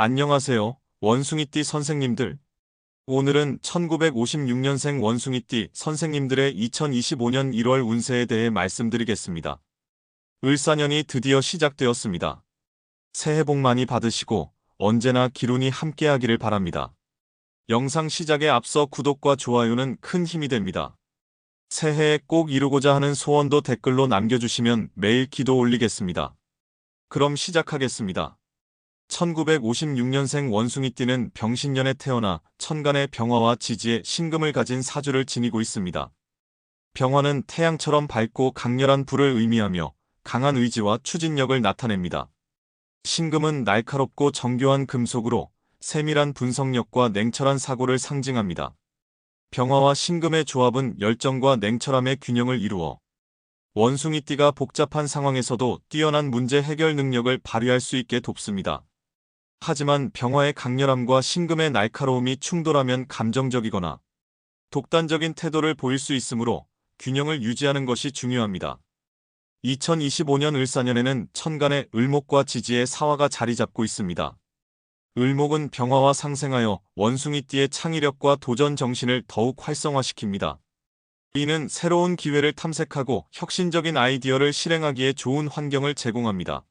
안녕하세요. 원숭이띠 선생님들. 오늘은 1956년생 원숭이띠 선생님들의 2025년 1월 운세에 대해 말씀드리겠습니다. 을사년이 드디어 시작되었습니다. 새해 복 많이 받으시고 언제나 기운이 함께하기를 바랍니다. 영상 시작에 앞서 구독과 좋아요는 큰 힘이 됩니다. 새해에 꼭 이루고자 하는 소원도 댓글로 남겨주시면 매일 기도 올리겠습니다. 그럼 시작하겠습니다. 1956년생 원숭이띠는 병신년에 태어나 천간의 병화와 지지에 신금을 가진 사주를 지니고 있습니다. 병화는 태양처럼 밝고 강렬한 불을 의미하며 강한 의지와 추진력을 나타냅니다. 신금은 날카롭고 정교한 금속으로 세밀한 분석력과 냉철한 사고를 상징합니다. 병화와 신금의 조합은 열정과 냉철함의 균형을 이루어 원숭이띠가 복잡한 상황에서도 뛰어난 문제 해결 능력을 발휘할 수 있게 돕습니다. 하지만 병화의 강렬함과 신금의 날카로움이 충돌하면 감정적이거나 독단적인 태도를 보일 수 있으므로 균형을 유지하는 것이 중요합니다. 2025년 을사년에는 천간의 을목과 지지의 사화가 자리 잡고 있습니다. 을목은 병화와 상생하여 원숭이띠의 창의력과 도전 정신을 더욱 활성화시킵니다. 이는 새로운 기회를 탐색하고 혁신적인 아이디어를 실행하기에 좋은 환경을 제공합니다.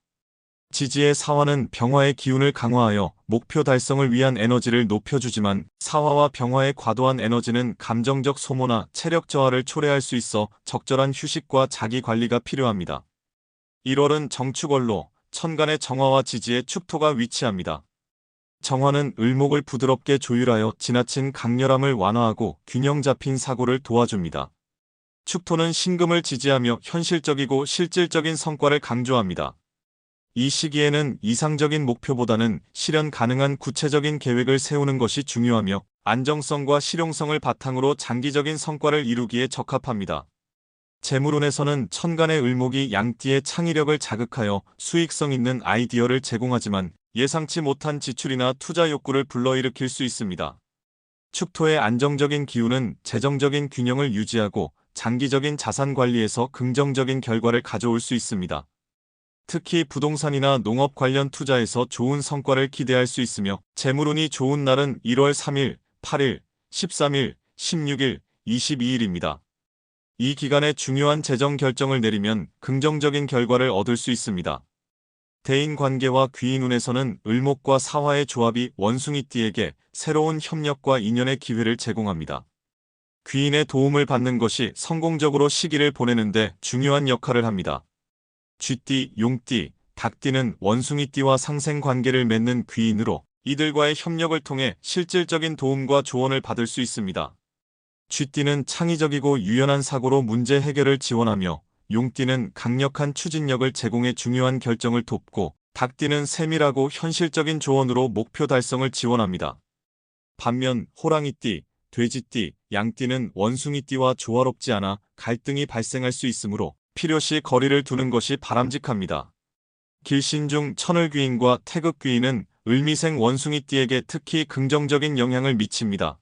지지의 사화는 병화의 기운을 강화하여 목표 달성을 위한 에너지를 높여주지만 사화와 병화의 과도한 에너지는 감정적 소모나 체력 저하를 초래할 수 있어 적절한 휴식과 자기 관리가 필요합니다. 1월은 정축월로 천간의 정화와 지지의 축토가 위치합니다. 정화는 을목을 부드럽게 조율하여 지나친 강렬함을 완화하고 균형 잡힌 사고를 도와줍니다. 축토는 신금을 지지하며 현실적이고 실질적인 성과를 강조합니다. 이 시기에는 이상적인 목표보다는 실현 가능한 구체적인 계획을 세우는 것이 중요하며 안정성과 실용성을 바탕으로 장기적인 성과를 이루기에 적합합니다. 재물운에서는 천간의 을목이 양띠의 창의력을 자극하여 수익성 있는 아이디어를 제공하지만 예상치 못한 지출이나 투자 욕구를 불러일으킬 수 있습니다. 축토의 안정적인 기운은 재정적인 균형을 유지하고 장기적인 자산 관리에서 긍정적인 결과를 가져올 수 있습니다. 특히 부동산이나 농업 관련 투자에서 좋은 성과를 기대할 수 있으며 재물운이 좋은 날은 1월 3일, 8일, 13일, 16일, 22일입니다. 이 기간에 중요한 재정 결정을 내리면 긍정적인 결과를 얻을 수 있습니다. 대인 관계와 귀인운에서는 을목과 사화의 조합이 원숭이띠에게 새로운 협력과 인연의 기회를 제공합니다. 귀인의 도움을 받는 것이 성공적으로 시기를 보내는데 중요한 역할을 합니다. 쥐띠, 용띠, 닭띠는 원숭이띠와 상생 관계를 맺는 귀인으로 이들과의 협력을 통해 실질적인 도움과 조언을 받을 수 있습니다. 쥐띠는 창의적이고 유연한 사고로 문제 해결을 지원하며 용띠는 강력한 추진력을 제공해 중요한 결정을 돕고 닭띠는 세밀하고 현실적인 조언으로 목표 달성을 지원합니다. 반면 호랑이띠, 돼지띠, 양띠는 원숭이띠와 조화롭지 않아 갈등이 발생할 수 있으므로 필요시 거리를 두는 것이 바람직합니다. 길신 중 천을 귀인과 태극 귀인은 을미생 원숭이띠에게 특히 긍정적인 영향을 미칩니다.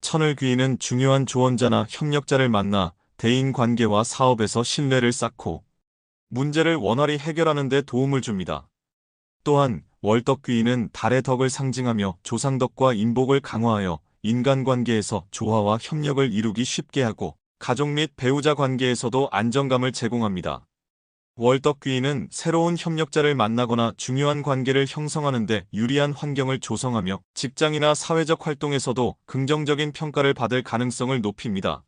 천을 귀인은 중요한 조언자나 협력자를 만나 대인 관계와 사업에서 신뢰를 쌓고 문제를 원활히 해결하는 데 도움을 줍니다. 또한 월덕 귀인은 달의 덕을 상징하며 조상덕과 인복을 강화하여 인간관계에서 조화와 협력을 이루기 쉽게 하고 가족 및 배우자 관계에서도 안정감을 제공합니다. 월덕귀인은 새로운 협력자를 만나거나 중요한 관계를 형성하는 데 유리한 환경을 조성하며 직장이나 사회적 활동에서도 긍정적인 평가를 받을 가능성을 높입니다.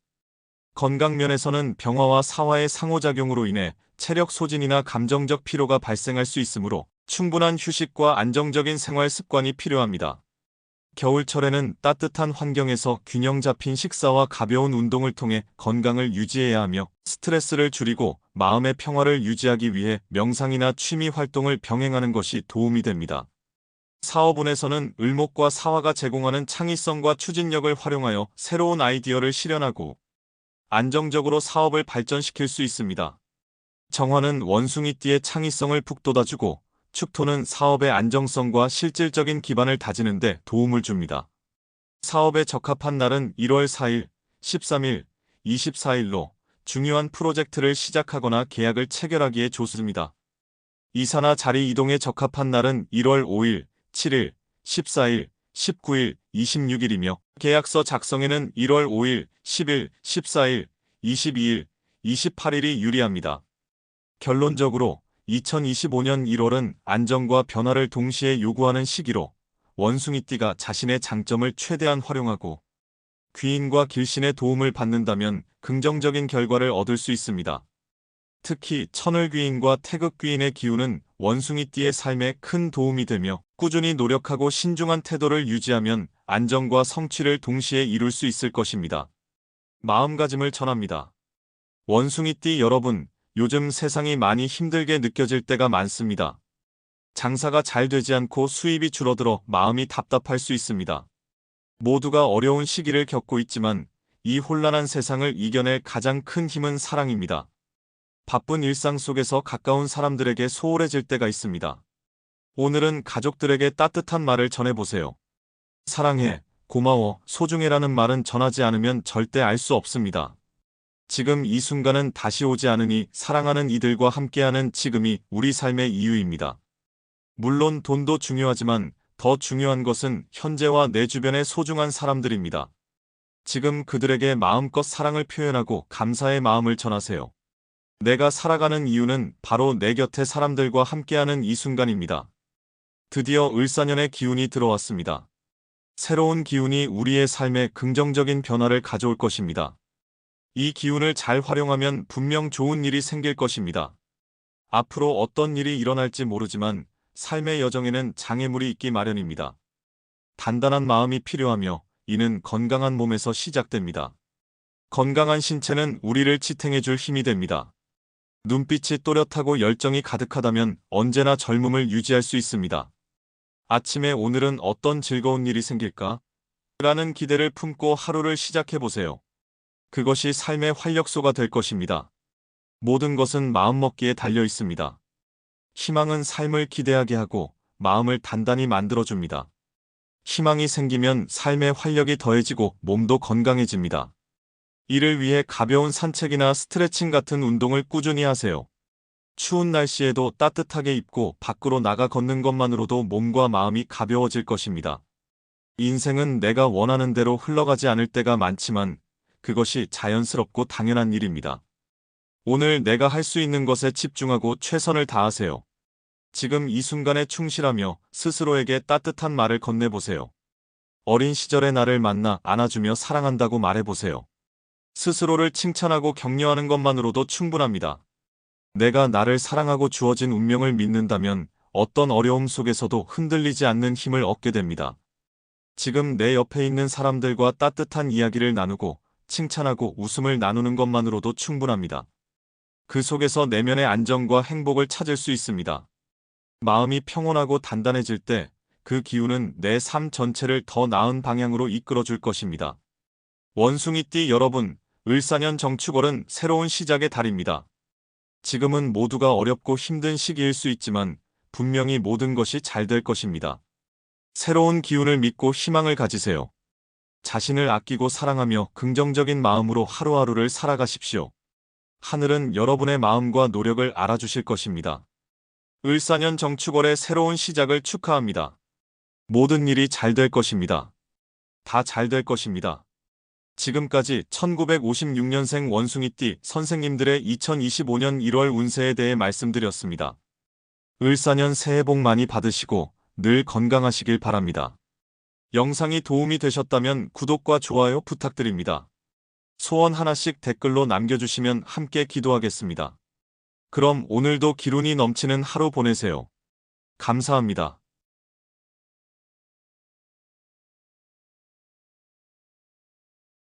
건강 면에서는 병화와 사화의 상호작용으로 인해 체력 소진이나 감정적 피로가 발생할 수 있으므로 충분한 휴식과 안정적인 생활 습관이 필요합니다. 겨울철에는 따뜻한 환경에서 균형 잡힌 식사와 가벼운 운동을 통해 건강을 유지해야 하며 스트레스를 줄이고 마음의 평화를 유지하기 위해 명상이나 취미 활동을 병행하는 것이 도움이 됩니다. 사업운에서는 을목과 사화가 제공하는 창의성과 추진력을 활용하여 새로운 아이디어를 실현하고 안정적으로 사업을 발전시킬 수 있습니다. 정화는 원숭이띠의 창의성을 북돋아주고 축토는 사업의 안정성과 실질적인 기반을 다지는데 도움을 줍니다. 사업에 적합한 날은 1월 4일, 13일, 24일로 중요한 프로젝트를 시작하거나 계약을 체결하기에 좋습니다. 이사나 자리 이동에 적합한 날은 1월 5일, 7일, 14일, 19일, 26일이며 계약서 작성에는 1월 5일, 10일, 14일, 22일, 28일이 유리합니다. 결론적으로 2025년 1월은 안정과 변화를 동시에 요구하는 시기로 원숭이띠가 자신의 장점을 최대한 활용하고 귀인과 길신의 도움을 받는다면 긍정적인 결과를 얻을 수 있습니다. 특히 천을귀인과 태극귀인의 기운은 원숭이띠의 삶에 큰 도움이 되며 꾸준히 노력하고 신중한 태도를 유지하면 안정과 성취를 동시에 이룰 수 있을 것입니다. 마음가짐을 전합니다. 원숭이띠 여러분, 요즘 세상이 많이 힘들게 느껴질 때가 많습니다. 장사가 잘 되지 않고 수입이 줄어들어 마음이 답답할 수 있습니다. 모두가 어려운 시기를 겪고 있지만 이 혼란한 세상을 이겨낼 가장 큰 힘은 사랑입니다. 바쁜 일상 속에서 가까운 사람들에게 소홀해질 때가 있습니다. 오늘은 가족들에게 따뜻한 말을 전해보세요. 사랑해, 고마워, 소중해라는 말은 전하지 않으면 절대 알 수 없습니다. 지금 이 순간은 다시 오지 않으니 사랑하는 이들과 함께하는 지금이 우리 삶의 이유입니다. 물론 돈도 중요하지만 더 중요한 것은 현재와 내 주변의 소중한 사람들입니다. 지금 그들에게 마음껏 사랑을 표현하고 감사의 마음을 전하세요. 내가 살아가는 이유는 바로 내 곁에 사람들과 함께하는 이 순간입니다. 드디어 을사년의 기운이 들어왔습니다. 새로운 기운이 우리의 삶에 긍정적인 변화를 가져올 것입니다. 이 기운을 잘 활용하면 분명 좋은 일이 생길 것입니다. 앞으로 어떤 일이 일어날지 모르지만 삶의 여정에는 장애물이 있기 마련입니다. 단단한 마음이 필요하며 이는 건강한 몸에서 시작됩니다. 건강한 신체는 우리를 지탱해줄 힘이 됩니다. 눈빛이 또렷하고 열정이 가득하다면 언제나 젊음을 유지할 수 있습니다. 아침에 오늘은 어떤 즐거운 일이 생길까? 라는 기대를 품고 하루를 시작해보세요. 그것이 삶의 활력소가 될 것입니다. 모든 것은 마음먹기에 달려 있습니다. 희망은 삶을 기대하게 하고 마음을 단단히 만들어줍니다. 희망이 생기면 삶의 활력이 더해지고 몸도 건강해집니다. 이를 위해 가벼운 산책이나 스트레칭 같은 운동을 꾸준히 하세요. 추운 날씨에도 따뜻하게 입고 밖으로 나가 걷는 것만으로도 몸과 마음이 가벼워질 것입니다. 인생은 내가 원하는 대로 흘러가지 않을 때가 많지만 그것이 자연스럽고 당연한 일입니다. 오늘 내가 할 수 있는 것에 집중하고 최선을 다하세요. 지금 이 순간에 충실하며 스스로에게 따뜻한 말을 건네보세요. 어린 시절의 나를 만나 안아주며 사랑한다고 말해보세요. 스스로를 칭찬하고 격려하는 것만으로도 충분합니다. 내가 나를 사랑하고 주어진 운명을 믿는다면 어떤 어려움 속에서도 흔들리지 않는 힘을 얻게 됩니다. 지금 내 옆에 있는 사람들과 따뜻한 이야기를 나누고 칭찬하고 웃음을 나누는 것만으로도 충분합니다. 그 속에서 내면의 안정과 행복을 찾을 수 있습니다. 마음이 평온하고 단단해질 때 그 기운은 내 삶 전체를 더 나은 방향으로 이끌어 줄 것입니다. 원숭이띠 여러분, 을사년 정축월은 새로운 시작의 달입니다. 지금은 모두가 어렵고 힘든 시기일 수 있지만 분명히 모든 것이 잘 될 것입니다. 새로운 기운을 믿고 희망을 가지세요. 자신을 아끼고 사랑하며 긍정적인 마음으로 하루하루를 살아가십시오. 하늘은 여러분의 마음과 노력을 알아주실 것입니다. 을사년 정축월의 새로운 시작을 축하합니다. 모든 일이 잘 될 것입니다. 다 잘 될 것입니다. 지금까지 1956년생 원숭이띠 선생님들의 2025년 1월 운세에 대해 말씀드렸습니다. 을사년 새해 복 많이 받으시고 늘 건강하시길 바랍니다. 영상이 도움이 되셨다면 구독과 좋아요 부탁드립니다. 소원 하나씩 댓글로 남겨주시면 함께 기도하겠습니다. 그럼 오늘도 기운이 넘치는 하루 보내세요. 감사합니다.